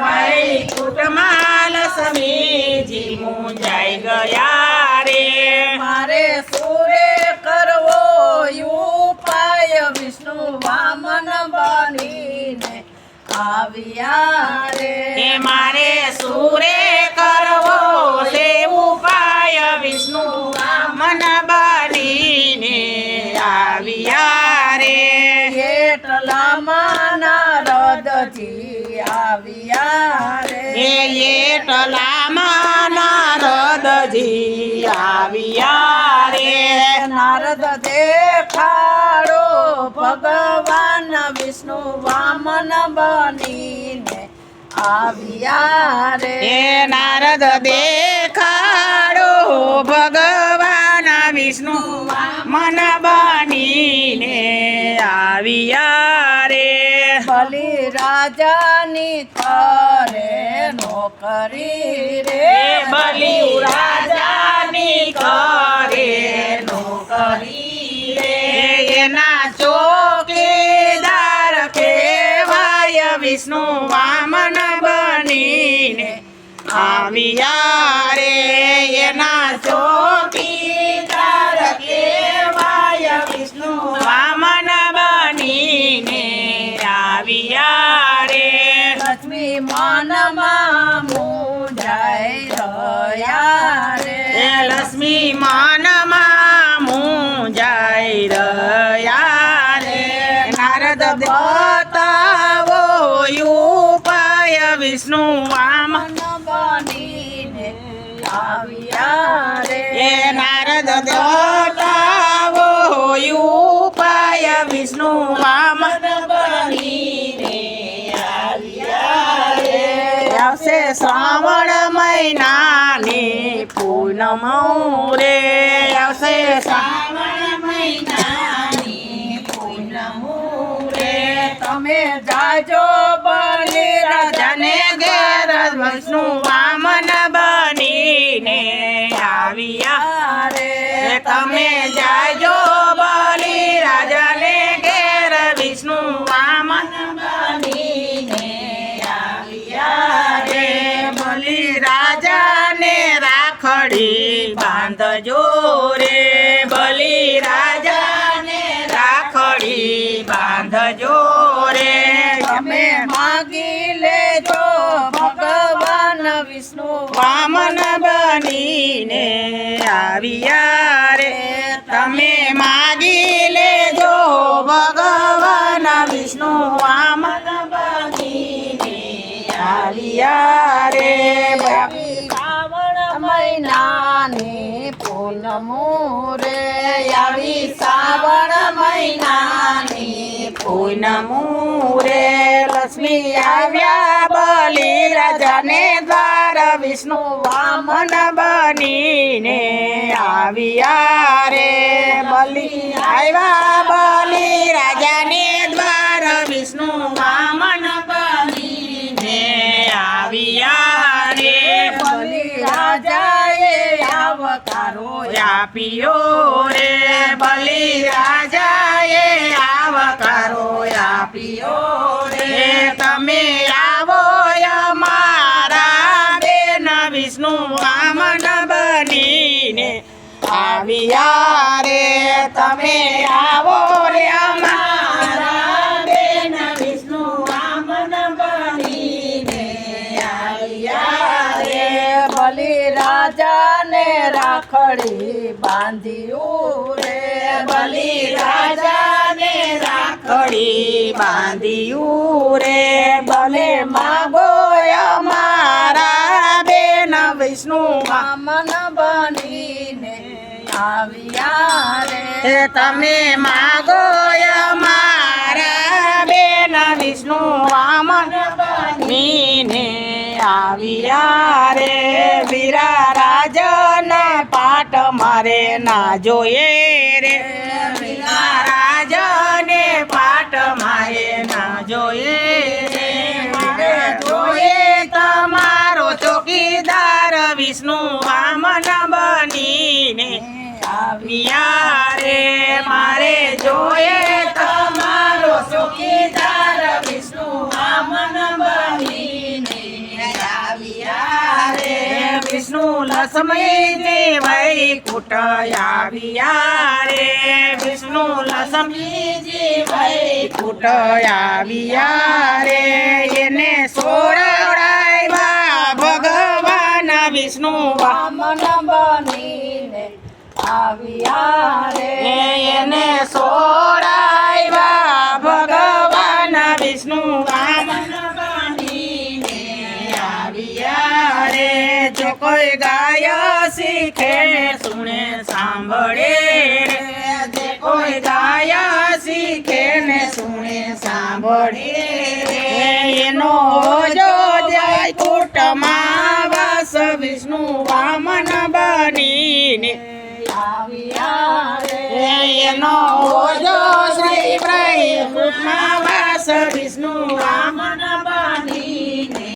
વૈકુટમાં લક્ષ્મીજી મુંજાઈ ગયા રે. મારે સુરે કરવો ઉપાય વિષ્ણુ વામન બનીને આવ્યા રે. મારે સુરે કરવો છે ઉપાય વિષ્ણુ વામન નારદજી આવ્યા રે. નારદ દેખાડો ભગવાન વિષ્ણુ વામન બનીને આવ્યા રે. નારદ દેખાડો ભગવાન વિષ્ણુ મન બનીને આવ્યા રે. બલિ રાજાની કરે નોકરી રે એ બલિ રાજાની કરે નોકરી રે એના ચોકીદાર કહેવાય વિષ્ણુ વામન બનીને. આવ્યા રે એના ચોકીદાર કહેવાય વિષ્ણુ વામન બનીને. આવ્યા રે. લક્ષ્મી મનમાં લક્ષ્મી મું જાય રહ્યા રે નારદ બતાવો પૂનમ રે આવશે શ્રાવણ મહિનાની પૂનમ રે તમે જાજો બલિ રાજાને ઘેર વિષ્ણુ વામન બનીને આવ્યા રે તમે જાજો બાંધજો રે. તમે માગી લેજો ભગવાન વિષ્ણુ. વામન બનીને આવ્યા રે. તમે માગી લેજો ભગવાન વિષ્ણુ. વામન બનીને આવ્યા રે. શ્રાવણ મહિનાની પૂનમો રે. આવી શ્રાવણ મહિનાની પૂનમું રે લક્ષ્મી આવ્યા બલી રાજાને દ્વાર વિષ્ણુ વામન બનીને આવ્યા રે. બલી આવ્યા બલી રાજાને દ્વાર વિષ્ણુ વામન બનીને આવ્યા રે. બલી રાજાએ આવકારો આપ્યો રે. બલિ રાજાએ આવકારો આપ્યો રે. તમે આવો અમારા બેન વિષ્ણુ વામન બનીને. આવ્યા રે, તમે આવો રે અમારા વિષ્ણુ વામન રે બલિ રાજાને રાખડી બાંધ્યું રે. બલિ બાંધ્યું રે ભલે માગો અમારા બેન વિષ્ણુ મન બનીને આવ્યા રે. તમે માગો અમારા બેન વિષ્ણુ વામન બનીને આવ્યા રે વીરા પાટ મારે ના જોઈએ રે. રાજને પાટ મારે ના જોઈએ જોઈએ તમારો ચોકીદાર વિષ્ણુ વામન બનીને. આવ્યા રે મારે જોઈએ લસમીજી વૈકુટ આવ્યા રે વિષ્ણુ લસમીજી વૈકુટ આવ્યા રે એને સોરડાવ્યા ભગવાન વિષ્ણુ વામન બનીને આવ્યા રે એને સોડાવ્યા કોઈ ગાય શીખે સુણે સાંભળે. જે કોઈ ગાય શીખે ને સુણે સાંભળે. એનો જો જાય કુટમાં વાસ વિષ્ણુ વામન બનીને. એનો જો શ્રી પ્રેમ વાસ વિષ્ણુ